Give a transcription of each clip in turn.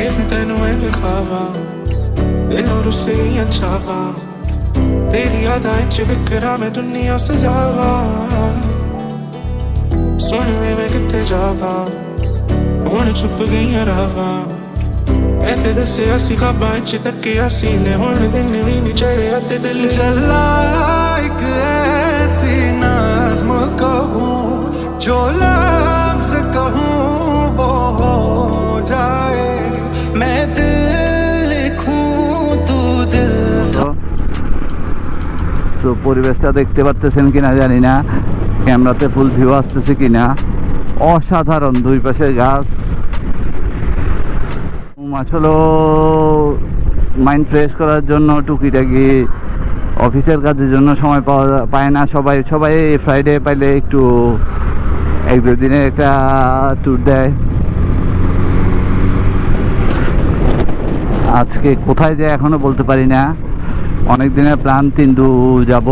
ਕਿਵੇਂ ਤੈਨੂੰ ਮੈਂ ਵਿਖਾਵਾਂ ਦਿਲੋਂ ਰੁੱਸੀਆਂ ਚਾਵਾਂ ਤੇਰੀ ਯਾਦਾਂ ਚ ਵਿਕਰਾਂ ਮੈਂ ਦੁਨੀਆ ਸਜਾਵਾਂ ਸੁਣ ਵੇ ਮੈਂ ਕਿੱਥੇ ਜਾਵਾਂ ਹੁਣ ਚੁੱਪ ਗਈਆਂ ਰਾਵਾਂ ਮੈਂ ਤੇ ਦੱਸਿਆ ਸੀ ਖਾਬਾਂ ਚ ਤੱਕਿਆ ਸੀ ਨੇ ਹੁਣ ਦਿਨ ਵੀ ਨਹੀਂ ਚੜਿਆ ਤੇ ਦਿਲ चला সো পরিবেশটা দেখতে পারতেছেন কিনা জানি না। ক্যামেরাতে ফুল ভিউ আসতেছে কিনা। অসাধারণ দুই পাশে গাছ। উম, আসলে মাইন্ড ফ্রেশ করার জন্য টুকিটাকি অফিসের কাজের জন্য সময় পাওয়া পায় না সবাই। সবাই ফ্রাইডে পাইলে একটু এক দুই দিনের একটা ট্যুর দেয়। আজকে কোথায় যায় এখনও বলতে পারি না। অনেক দিনের প্ল্যান তিনটু যাব।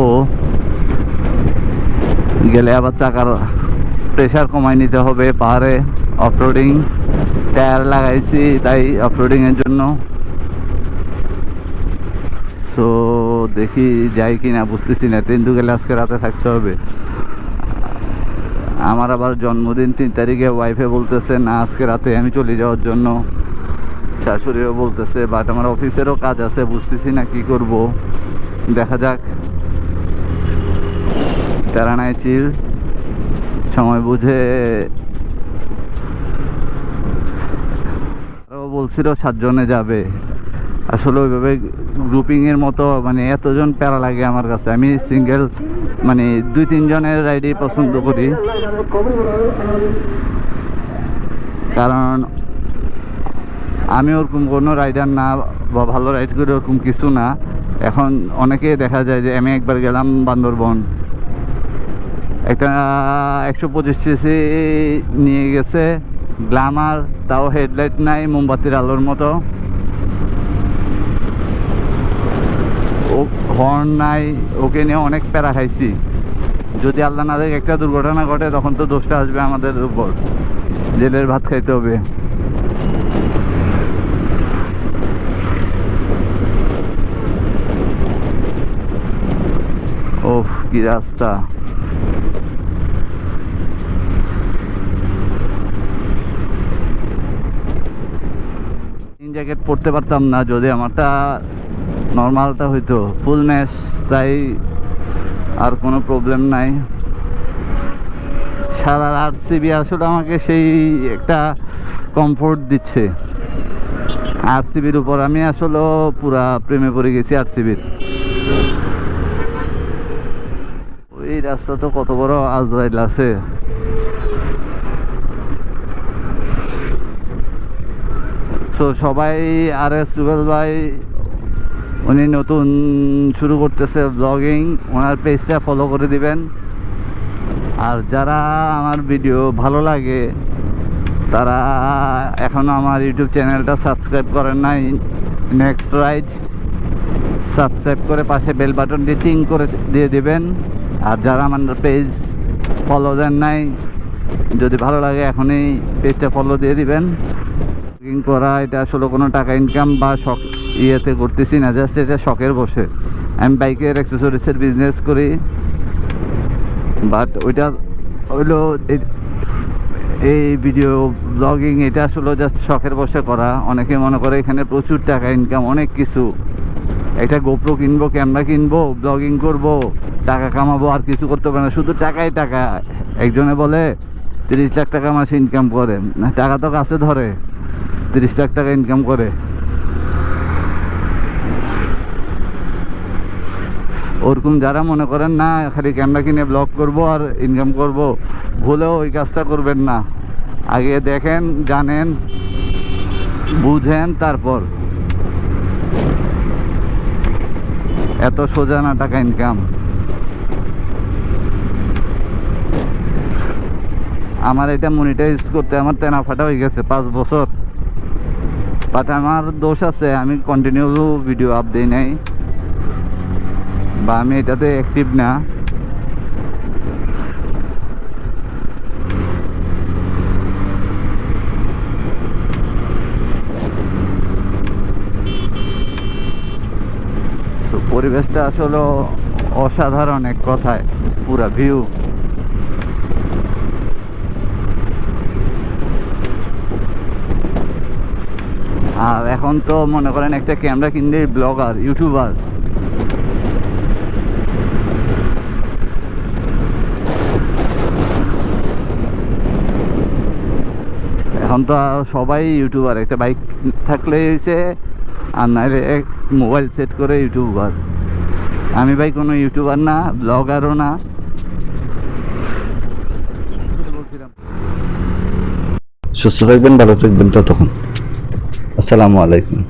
গেলে আবার চাকার প্রেশার কমাই নিতে হবে, পাহাড়ে অফরোডিং টায়ার লাগাইছি তাই অফরোডিংয়ের জন্য। সো দেখি যাই কি না বুঝতেছি না তিনটু গেলে আজকে রাতে থাকতে হবে। আমার আবার জন্মদিন তিন তারিখে ওয়াইফে বলতেছে, না, আজকে রাতে আমি চলে যাওয়ার জন্য। শাশুড়িও বলতেছে, বাট আমার অফিসেরও কাজ আছে, বুঝতেছি না কি করব। দেখা যাক। প্যারানায় চিল। সময় বুঝে আরও বলছিল, সাতজনে যাবে। আসলে ওইভাবে গ্রুপিংয়ের মতো মানে এতজন প্যারা লাগে আমার কাছে। আমি সিঙ্গেল মানে দুই, তিনজনের রাইডই পছন্দ করি। কারণ আমি ওরকম কোনো রাইডার না বা ভালো রাইড করে ওরকম কিছু না। এখন অনেকে দেখা যায় যে আমি একবার গেলাম বান্দরবন। একটা একশো পঁচিশ সিসি নিয়ে গেছে গ্লামার তাও হেডলাইট নাই, মোমবাতির আলোর মতো। ও হর্ন নাই, ওকে নিয়ে অনেক প্যারা খাইছি। যদি আল্লাহ না দেখে একটা দুর্ঘটনা ঘটে, তখন তো দোষটা আসবে আমাদের উপর। জেলের ভাত খাইতে হবে। ওফ, কি রাস্তা। জ্যাকেট পরতে পারতাম না, যদি আমারটা নর্মালটা হইতো। ফুল ম্যাশ তাই আর কোনো প্রবলেম নাই। সারা আট সিবি আসলে আমাকে সেই একটা কমফোর্ট দিচ্ছে। আট সিবির উপর আমি আসলে পুরা প্রেমে পড়ে গেছি আট সিবির রাস্তা তো কত বড় আজরাইল আছে। সো সবাই আর এস রুবেল ভাই, উনি নতুন শুরু করতেছে ব্লগিং ওনার পেজটা ফলো করে দিবেন। আর যারা আমার ভিডিও ভালো লাগে, তারা এখনও আমার ইউটিউব চ্যানেলটা সাবস্ক্রাইব করেন নাই। নেক্সট রাইট সাবস্ক্রাইব করে পাশে বেল বাটনটি টিং করে দিয়ে দিবেন। আর যারা আমার পেজ ফলো দেন নাই, যদি ভালো লাগে এখনই পেজটা ফলো দিয়ে দিবেন। কুকিং করা, এটা আসলে কোনো টাকা ইনকাম বা শখ ইয়েতে করতেছি না জাস্ট এটা শখের বসে। আমি বাইকের অ্যাক্সেসরিজের বিজনেস করি বাট ওইটা হইল এই- ভিডিও ব্লগিং এটা আসলে জাস্ট শখের বসে করা। অনেকে মনে করে এখানে প্রচুর টাকা ইনকাম অনেক কিছু। একটা গোপ্রো কিনবো ক্যামেরা কিনবো ব্লগিং করব। টাকা কামাবো আর কিছু করতে পারে না। শুধু টাকাই টাকা। একজনে বলে, তিরিশ লাখ টাকা মাসে ইনকাম করে। না, টাকা তো কাছে ধরে। তিরিশ লাখ টাকা ইনকাম করে। ওরকম যারা মনে করেন, না, খালি ক্যামেরা কিনে ব্লগ করব আর ইনকাম করব, ভুলেও ওই কাজটা করবেন না। আগে দেখেন, জানেন, বুঝেন, তারপর। এত সোজা না টাকা ইনকাম আমার এটা মনিটাইজ করতে আমার তেনাফাটা হয়ে গেছে পাঁচ বছর। বাট আমার দোষ আছে, আমি কন্টিনিউ ভিডিও আপ দিই নাই। বা আমি এটাতে অ্যাক্টিভ না। পরিবেশটা আসলে অসাধারণ এক কথায়, পুরা ভিউ আর এখন তো মনে করেন একটা ক্যামেরা কিনলে ব্লগার, ইউটিউবার। এখন তো সবাই ইউটিউবার, একটা বাইক থাকলে হয়েছে আর নাহলে মোবাইল সেট করে ইউটিউবার। আমি ভাই কোনো ইউটিউবার না, ব্লগারও না। সুস্থ থাকবেন, ভালো থাকবেন, ততক্ষণ। আসসালামু আলাইকুম।